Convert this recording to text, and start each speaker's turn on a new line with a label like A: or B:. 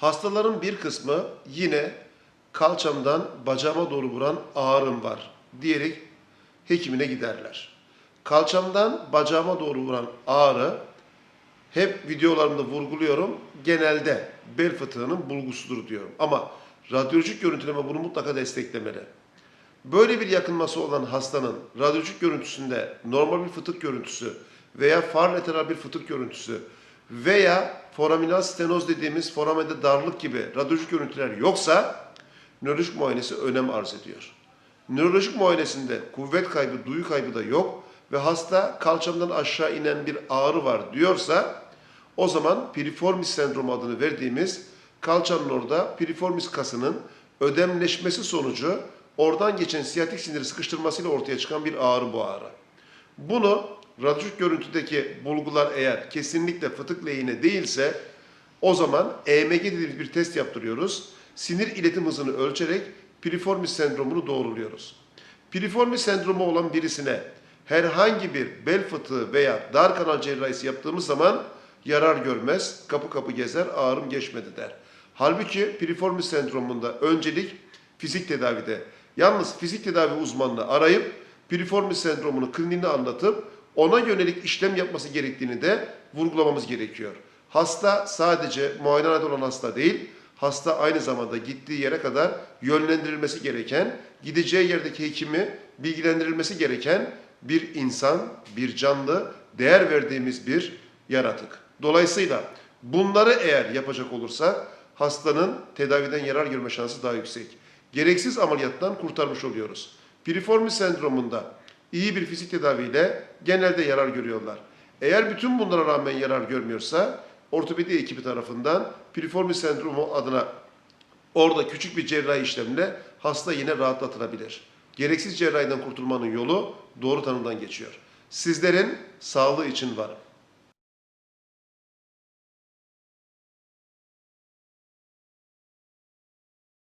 A: Hastaların bir kısmı yine kalçamdan bacağıma doğru vuran ağrım var diyerek hekimine giderler. Kalçamdan bacağıma doğru vuran ağrı hep videolarımda vurguluyorum. Genelde bel fıtığının bulgusudur diyorum. Ama radyolojik görüntüleme bunu mutlaka desteklemeli. Böyle bir yakınması olan hastanın radyolojik görüntüsünde normal bir fıtık görüntüsü veya far lateral bir fıtık görüntüsü veya foraminal stenoz dediğimiz foramende darlık gibi radyolojik görüntüler yoksa nörolojik muayenesi önem arz ediyor. Nörolojik muayenesinde kuvvet kaybı, duyu kaybı da yok ve hasta kalçamdan aşağı inen bir ağrı var diyorsa o zaman piriformis sendromu adını verdiğimiz kalçanın orada piriformis kasının ödemleşmesi sonucu oradan geçen siyatik siniri sıkıştırmasıyla ortaya çıkan bir ağrı bu ağrı. Bunu radyolojik görüntüdeki bulgular eğer kesinlikle fıtık lehine değilse o zaman EMG dediğimiz bir test yaptırıyoruz. Sinir iletim hızını ölçerek piriformis sendromunu doğruluyoruz. Piriformis sendromu olan birisine herhangi bir bel fıtığı veya dar kanal cerrahisi yaptığımız zaman yarar görmez, kapı kapı gezer, ağrım geçmedi der. Halbuki piriformis sendromunda öncelik fizik tedavide. Yalnız fizik tedavi uzmanını arayıp piriformis sendromunu kliniğini anlatıp ona yönelik işlem yapması gerektiğini de vurgulamamız gerekiyor. Hasta sadece muayenehanede olan hasta değil, hasta aynı zamanda gittiği yere kadar yönlendirilmesi gereken, gideceği yerdeki hekimi bilgilendirilmesi gereken bir insan, bir canlı, değer verdiğimiz bir yaratık. Dolayısıyla bunları eğer yapacak olursak hastanın tedaviden yarar görme şansı daha yüksek. Gereksiz ameliyattan kurtarmış oluyoruz. Piriformis sendromunda iyi bir fizik tedaviyle genelde yarar görüyorlar. Eğer bütün bunlara rağmen yarar görmüyorsa ortopedi ekibi tarafından piriformis sendromu adına orada küçük bir cerrahi işlemle hasta yine rahatlatılabilir. Gereksiz cerrahiden kurtulmanın yolu doğru tanımdan geçiyor. Sizlerin sağlığı için varım.